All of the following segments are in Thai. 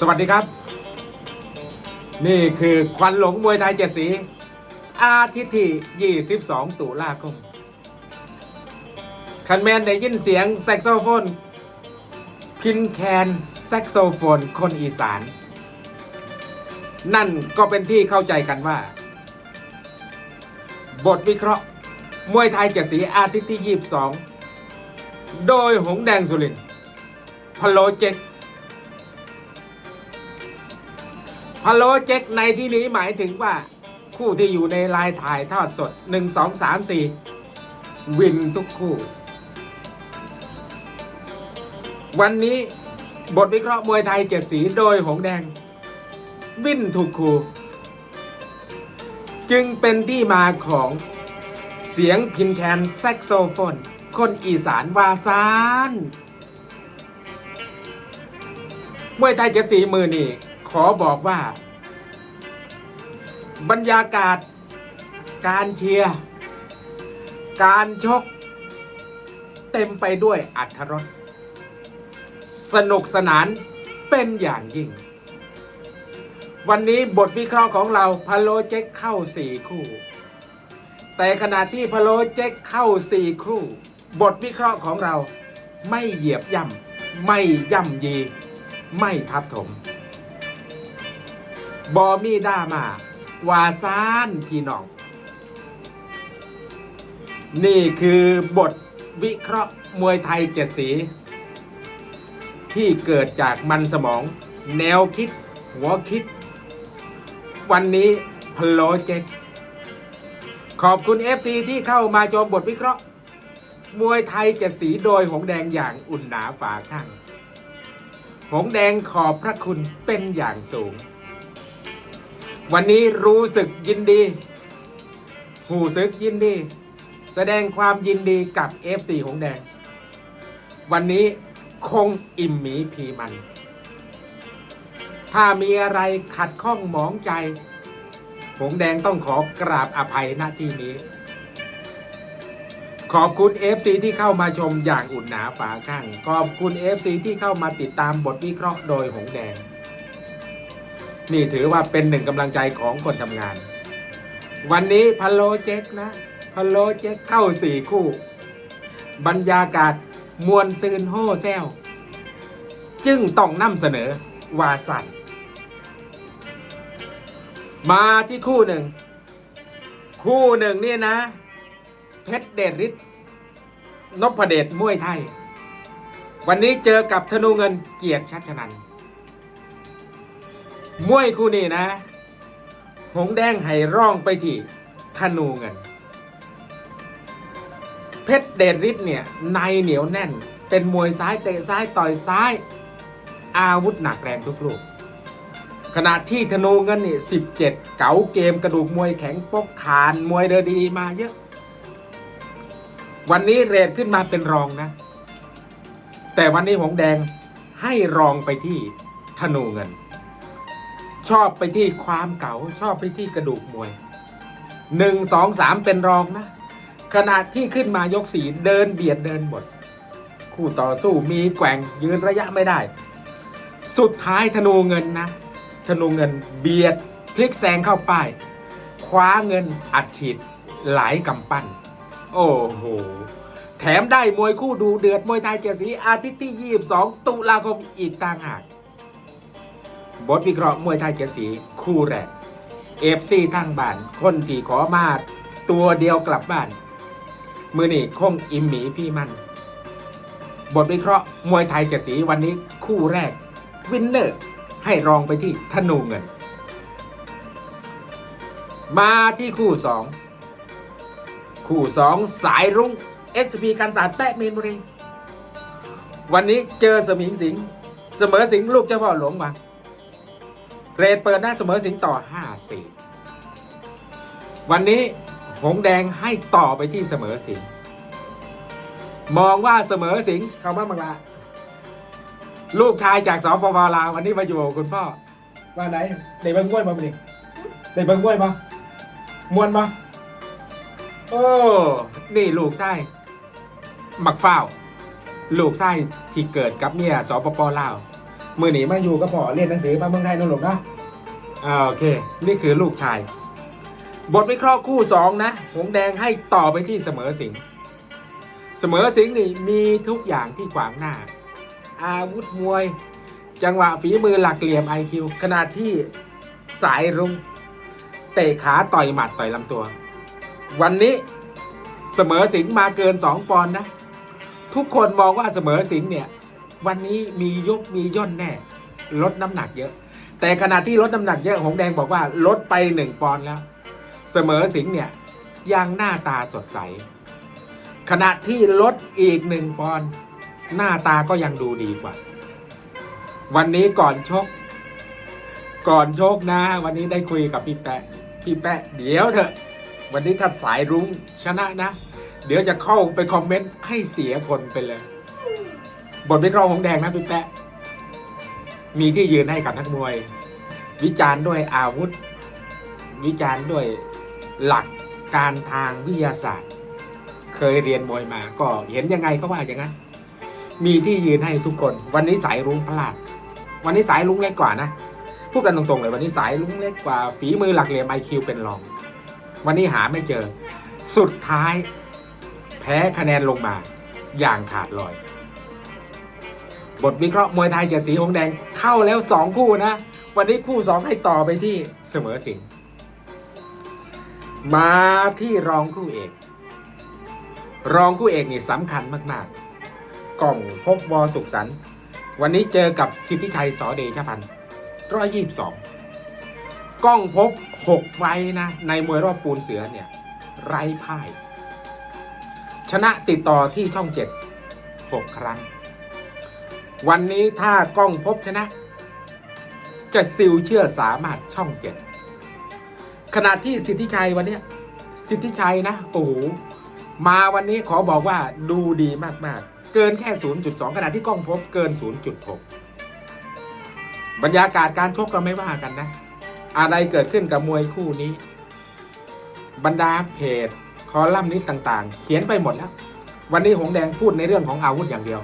สวัสดีครับ นี่คือควันหลงมวยไทยเจ็ดสี อาทิตย์ที่ 22 ตุลาคม คันแมนได้ยินเสียงแซกโซโฟน พินแคนแซกโซโฟนคนอีสาน นั่นก็เป็นที่เข้าใจกันว่า บทวิเคราะห์ มวยไทยเจ็ดสีอาทิตย์ที่ 22 โดยหงแดงสุรินพโลเจ็ก พะโลเจ็กในที่นี้หมายถึงว่า คู่ที่อยู่ในลายถ่ายทอดสด1 2 3 4วินทุกคู่ วันนี้บทวิเคราะห์มวยไทยเจ็ดสีโดยหงแดง วินทุกคู่ จึงเป็นที่มาของเสียงพินแคนแซกโซโฟน คนอีสานวาซานมวยไทยเจ็ดสีมือนี่ ขอบอกว่า บรรยากาศ การเชียร์ การชก เต็มไปด้วยอัธรสสนุกสนานเป็นอย่างยิ่ง วันนี้บทวิเคราะห์ของเราพะโลเจ็กเข้าสี่คู่ แต่ขณะที่พะโลเจ็กเข้าสี่คู่ บทวิเคราะห์ของเราไม่เหยียบย่ำไม่ย่ำยี ไม่ทับถม บอมีด้ามาวาซานพี่น้อง นี่คือบทวิเคราะห์มวยไทยเจ็ดสี ที่เกิดจากมันสมอง แนวคิด หัวคิด วันนี้พโลเจ็กขอบคุณ FC ที่เข้ามาชมบทวิเคราะห์ มวยไทยเจ็ดสีโดยหงแดงอย่างอุ่นหนาฝาข้าง หงแดงขอบพระคุณเป็นอย่างสูง วันนี้รู้สึกยินดี หูซึกยินดี แสดงความยินดีกับ FC หงแดง วันนี้คงอิ่มหมีพีมัน ถ้ามีอะไรขัดข้องหมองใจ หงแดงต้องขอกราบอภัยหน้าที่นี้ ขอบคุณ FC ที่เข้ามาชมอย่างอุ่นหนาฝาข้าง ขอบคุณ FC ที่เข้ามาติดตามบทวิเคราะห์โดยหงแดง นี่ถือว่าเป็นหนึ่งกำลังใจของคนทำงาน วันนี้พะโลเจ็กนะพะโลเจ็กเข้าสี่คู่ บรรยากาศมวลซืนโฮแซวจึงต้องนำเสนอวาสันมาที่คู่หนึ่ง คู่หนึ่งเนี่ยนะ เพชรเดชฤทธิ์นพเดชมวยไทย วันนี้เจอกับธนูเงินเกียรติชัชนัน มวยคู่นี้นะ หงแดงให้ร่องไปที่ธนูเงิน เพชรเดชฤทธิ์เนี่ยในเหนียวแน่น เป็นมวยซ้ายเตะซ้ายต่อยซ้าย อาวุธหนักแรงทุกลูก ขณะที่ธนูเงินนี่สิบเจ็ดเก๋าเกมกระดูกมวยแข็งปกขานมวยเดินดีมาเยอะ วันนี้เรทขึ้นมาเป็นรองนะ แต่วันนี้หงแดงให้รองไปที่ธนูเงิน ชอบไปที่ความเก๋าชอบไปที่กระดูกมวยหนึ่งสองสามเป็นรองนะ ขณะที่ขึ้นมายกสีเดินเบียดเดินหมด คู่ต่อสู้มีแกว่งยืนระยะไม่ได้ สุดท้ายธนูเงินนะ ธนูเงินเบียดพลิกแซงเข้าป้าย คว้าเงินอัดฉีดหลายกำปั้น โอ้โห แถมได้มวยคู่ดูเดือดมวยไทยเจสีอาทิตย์ที่ 22 ตุลาคมอีกต่างหาก บทวิเคราะห์มวยไทยเจ็ดสีคู่แรกเอฟซีทั้งบ้าน คนที่ขอมาตัวเดียวกลับบ้าน มือนี่คงอิมหมีพี่มัน บทวิเคราะห์มวยไทยเจ็ดสีวันนี้คู่แรก วินเนอร์ ให้รองไปที่ธนูเงิน มาที่คู่สองคู่สองสายรุ้ง SP การศาสตร์แปะมีนบุรีวันนี้เจอสมิงสิง เสมอสิงลูกเจ้าพ่อหลวงมา เรทเปิดหน้าเสมอสิงต่อ 5-4 วันนี้หงแดงให้ต่อไปที่เสมอสิงมองว่าเสมอสิงห์เขามาบังลาลูกชายจากสปปลาววันนี้มาอยู่กับคุณพ่อว่าไหนได้เบิ้งกล้วยมาบ่ดิด้เบิ้งกล้วยมามวนมาโอ้นี่ลูกชายหมักฝ้า ลูกชายที่เกิดกับเมียสปปลาว มือหนีมาอยู่ก็พอเรียนหนังสือมาเมืองไทยนนหลงนะอ่าโอเค นี่คือลูกชาย บทวิเคราะห์คู่สองนะ หงแดงให้ต่อไปที่เสมอสิง เสมอสิงนี่มีทุกอย่างที่ขวางหน้า อาวุธมวย จังหวะฝีมือหลักเหลี่ยมไอคิวขณะที่สายรุง้งเตะขาต่อยหมัดต่อยลำตัว วันนี้เสมอสิงมาเกินสองปอนด์นะ ทุกคนมองว่าเสมอสิงเนี่ย วันนี้มียกมีย่นแน่ ลดน้ำหนักเยอะ แต่ขณะที่ลดน้ำหนักเยอะหงแดงบอกว่าลดไปหนึ่งปอนด์แล้ว เสมอสิงห์เนี่ยยังหน้าตาสดใส ขณะที่ลดอีกหนึ่งปอนด์หน้าตาก็ยังดูดีกว่า วันนี้ก่อนชก ก่อนชกนะ วันนี้ได้คุยกับพี่แปะพี่แปะเดี๋ยวเถอะ วันนี้ถ้าสายรุ้งชนะนะ เดี๋ยวจะเข้าไปคอมเมนต์ให้เสียคนไปเลย บทวิเคราะห์ของแดงนะพี่แปะมีที่ยืนให้กับนักมวย วิจารณ์ด้วยอาวุธ วิจารณ์ด้วยหลักการทางวิทยาศาสตร์ เคยเรียนมวยมาก็เห็นยังไงก็ว่าอย่างนั้น มีที่ยืนให้ทุกคน วันนี้สายรุ้งพลาด วันนี้สายรุ้งเล็กกว่านะพูดกันตรงๆเลยวันนี้สายรุ้งเล็กกว่าฝีมือหลักเหลี่ยมไอคิวเป็นรอง วันนี้หาไม่เจอ สุดท้าย แพ้คะแนนลงมา อย่างขาดลอย บทวิเคราะห์มวยไทยเจ็ดสีหงแดงเข้าแล้วสองคู่นะ วันนี้คู่สองให้ต่อไปที่เสมอสิงมาที่รองคู่เอก รองคู่เอกนี่สำคัญมาก ๆ กล่องพบวอสุขสันต์วันนี้เจอกับสิทธิชัยสอเดชพันธ์ร้อยยี่สิบสองกล้องพบหกไฟท์นะ ในมวยรอบปูนเสือเนี่ย ไร้พ่าย ชนะติดต่อที่ช่องเจ็ดหกครั้ง วันนี้ถ้ากล้องพบชนะ จะซิลเชื่อสามารถช่องเจ็ดขณะที่สิทธิชัยวันนี้สิทธิชัยนะโอ้โหมาวันนี้ขอบอกว่าดูดีมากๆ เกินแค่ 0.2 ขณะที่กล้องพบเกิน 0.6 บรรยากาศการชกก็ไม่ว่ากันนะ อะไรเกิดขึ้นกับมวยคู่นี้ บรรดาเพจ คอลัมนิสต์ต่างๆ เขียนไปหมดแล้ว วันนี้หงแดงพูดในเรื่องของอาวุธอย่างเดียว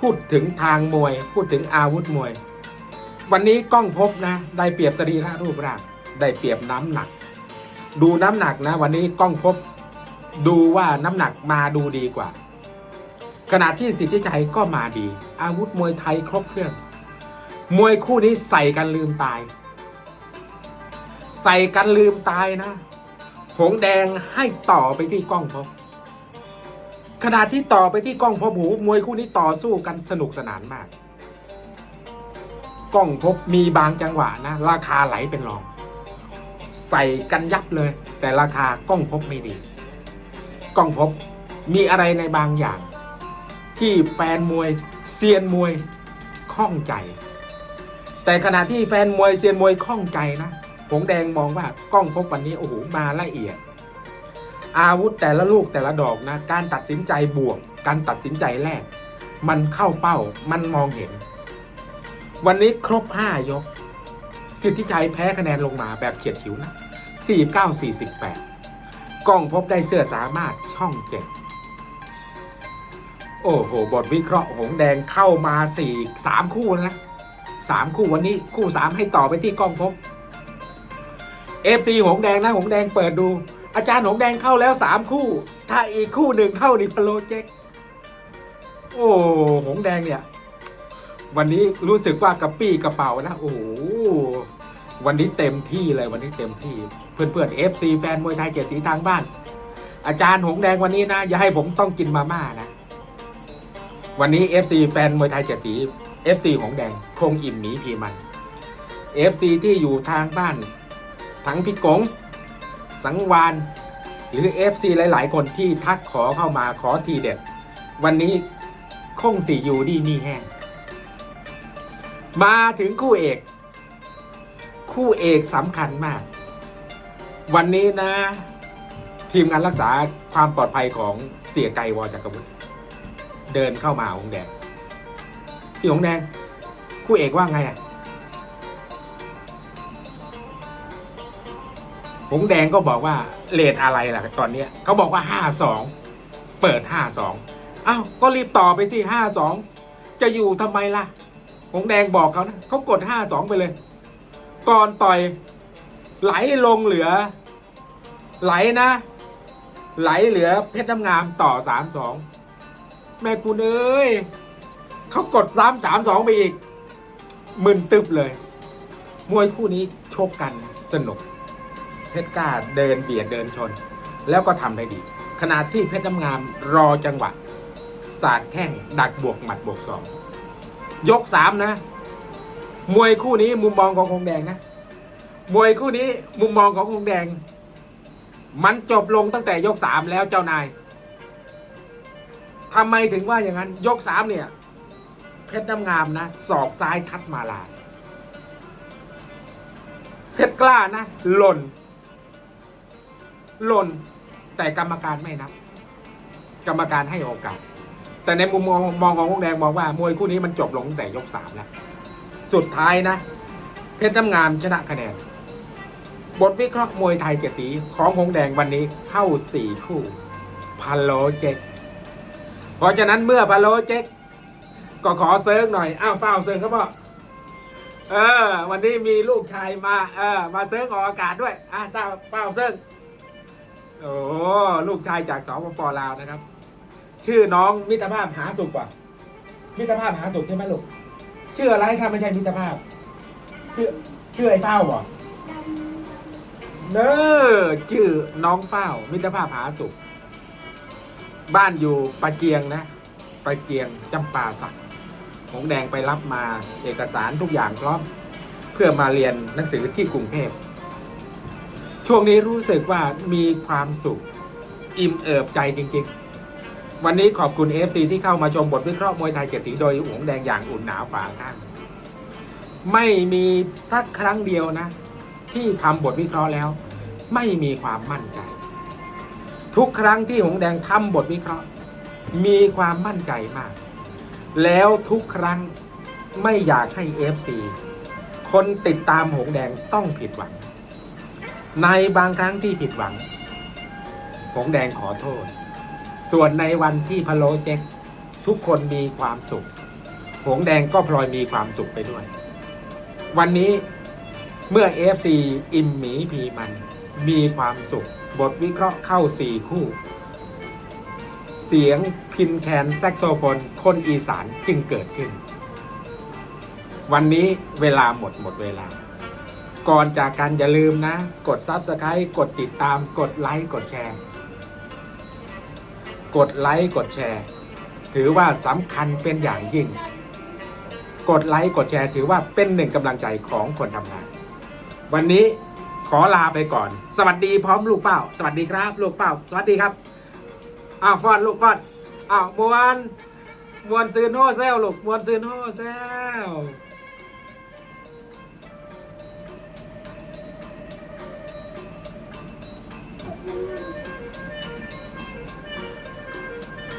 พูดถึงทางมวย พูดถึงอาวุธมวย วันนี้กล้องพบนะ ได้เปรียบสรีระรูปร่างได้เปรียบน้ำหนัก ดูน้ำหนักนะ วันนี้กล้องพบ ดูว่าน้ำหนักมาดูดีกว่า ขณะที่สิทธิชัยก็มาดี อาวุธมวยไทยครบเครื่อง มวยคู่นี้ใส่กันลืมตาย ใส่กันลืมตายนะ หงแดงให้ต่อไปที่กล้องพบ ขณะที่ต่อไปที่กล้องพบหูมวยคู่นี้ต่อสู้กันสนุกสนานมาก กล้องพบมีบางจังหวะนะ ราคาไหลเป็นรอง ใส่กันยับเลย แต่ราคากล้องพบไม่ดี กล้องพบมีอะไรในบางอย่าง ที่แฟนมวยเซียนมวยข้องใจ แต่ขณะที่แฟนมวยเซียนมวยข้องใจนะ ผงแดงมองว่ากล้องพบวันนี้โอ้โหมาละเอียด อาวุธแต่ละลูกแต่ละดอกนะการตัดสินใจบวก การตัดสินใจแรก มันเข้าเป้ามันมองเห็น วันนี้ครบ 5 ยก สิทธิชัยแพ้คะแนนลงมาแบบเฉียดฉิวนะ 49 48 กล้องพบได้เสื้อสามารถช่องเจ็ดโอ้โห บทวิเคราะห์หงแดงเข้ามาสี่สามคู่นะสามคู่วันนี้คู่สามให้ต่อไปที่กล้องพบเอฟซีหงแดงนะหงแดงเปิดดู อาจารย์หงแดงเข้าแล้วสามคู่ ถ้าอีกคู่หนึ่งเข้านี่พะโลเจ๊กโอ้หงแดงเนี่ย วันนี้รู้สึกว่ากระปี้กระเป๋านะ โอ้วันนี้เต็มที่เลยวันนี้เต็มที่เพื่อนเพื่อนเอฟซีแฟนมวยไทยเจ็ดสีทางบ้าน อาจารย์หงแดงวันนี้นะ อย่าให้ผมต้องกินมาม่านะ วันนี้ FC แฟนมวยไทยเจ็ดสี FC ของแดงคงอิ่มหมีพีมัน FC ที่อยู่ทางบ้าน ทั้งพี่กง สังวานหรือ FC หลาย ๆ คนที่ทักขอเข้ามาขอทีเด็ด วันนี้คงสี่อยู่ดีมีแห้งมาถึงคู่เอก คู่เอกสำคัญมาก วันนี้นะ ทีมงานรักษาความปลอดภัยของเสียไกรวอจักรวุฒิเดินเข้ามาหงแดงพี่หงแดง คู่เอกว่าไงอะ งแดงก็บอกว่าเลทอะไรล่ะตอนเนี้ยเขาบอกว่าห้าสองเปิดห้าสองอ้าวก็รีบต่อไปที่ห้าสองจะอยู่ทำไมล่ะหงแดงบอกเขานะเขากดห้าสองไปเลย ก่อนต่อยไหลลงเหลือ ไหลนะ ไหลเหลือเพชรน้ำงามต่อสามสองแม่คุณเอ้ยเขากดซ้ำสามสองไปอีกมึนตึบเลย มวยคู่นี้โชกกันสนุก เพชรกล้าเดินเบียดเดินชน แล้วก็ทำได้ดี ขณะที่เพชรน้ำงามรอจังหวะสาดแข้งดักบวกหมัดบวกสองยกสามนะ มวยคู่นี้มุมมองของคงแดงนะ มวยคู่นี้มุมมองของคงแดง มันจบลงตั้งแต่ยกสามแล้วเจ้านายทำไมถึงว่าอย่างนั้น ยกสามเนี่ย เพชรน้ำงามนะศอกซ้ายทัดมาลาเพชรกล้านะ หล่น หล่นแต่กรรมการไม่นับ กรรมการให้โอกาส แต่ในมุมมองมองของวงแดงมองว่ามวยคู่นี้มันจบลงแต่ยกสามแล้วสุดท้ายนะ เพชรน้ำงามชนะคะแนน บทวิเคราะห์มวยไทยเจ็ดสีของหงแดงวันนี้เข้าสี่คู่พันโลเจ็กเพราะฉะนั้นเมื่อพันโลเจ็กก็ขอเซิร์งหน่อย อ้าวเฝ้าเซิร์งครับพ่อเออ วันนี้มีลูกชายมา เออ มาเซิร์งออกอากาศด้วย อะเฝ้าเฝ้าเซิร์ง โอ้ลูกชายจากสปปลาวนะครับ ชื่อน้องมิตรภาพหาสุขกว่ามิตรภาพหาสุขใช่ไหมลูกชื่ออะไรถ้าไม่ใช่มิตรภาพ ชื่อชื่อไอ้เฝ้าบ่ะเนอชื่อน้องเฝ้า มิตรภาพหาสุข บ้านอยู่ปะเจียงนะปะเจียงจำปาสักหงแดงไปรับมาเอกสารทุกอย่างพร้อม เพื่อมาเรียนหนังสือที่กรุงเทพ ช่วงนี้รู้สึกว่ามีความสุข อิ่มเอิบใจจริง ๆ วันนี้ขอบคุณ FC ที่เข้ามาชมบทวิเคราะห์มวยไทยเจ็ดสีโดยหงแดงอย่างอุ่นหนาฝาข้างไม่มีสักครั้งเดียวนะ ที่ทำบทวิเคราะห์แล้ว ไม่มีความมั่นใจ ทุกครั้งที่หงแดงทำบทวิเคราะห์ มีความมั่นใจมาก แล้วทุกครั้งไม่อยากให้ FC คนติดตามหงแดงต้องผิดหวัง ในบางครั้งที่ผิดหวังหงแดงขอโทษ ส่วนในวันที่พะโลเจ๊กทุกคนมีความสุขหงแดงก็พลอยมีความสุขไปด้วย วันนี้เมื่อ FC อิมหมีพีมัน มีความสุข บทวิเคราะห์เข้าสี่คู่ เสียงพินแคนแซกโซโฟน คนอีสานจึงเกิดขึ้น วันนี้เวลาหมดหมดเวลา ก่อนจากกันอย่าลืมนะ กด Subscribe กดติดตาม กดไลค์ กดแชร์ กดไลค์ กดแชร์ ถือว่าสำคัญเป็นอย่างยิ่ง กดไลค์ กดแชร์ ถือว่าเป็นหนึ่งกำลังใจของคนทำงาน วันนี้ขอลาไปก่อน สวัสดีพร้อมลูกเป้า สวัสดีครับ ลูกเป้า สวัสดีครับ อ้าวฟอนลูกฟอนอ้าวมวน มวนซื้อโน่เซลลูกมวนซื้อโน่เซล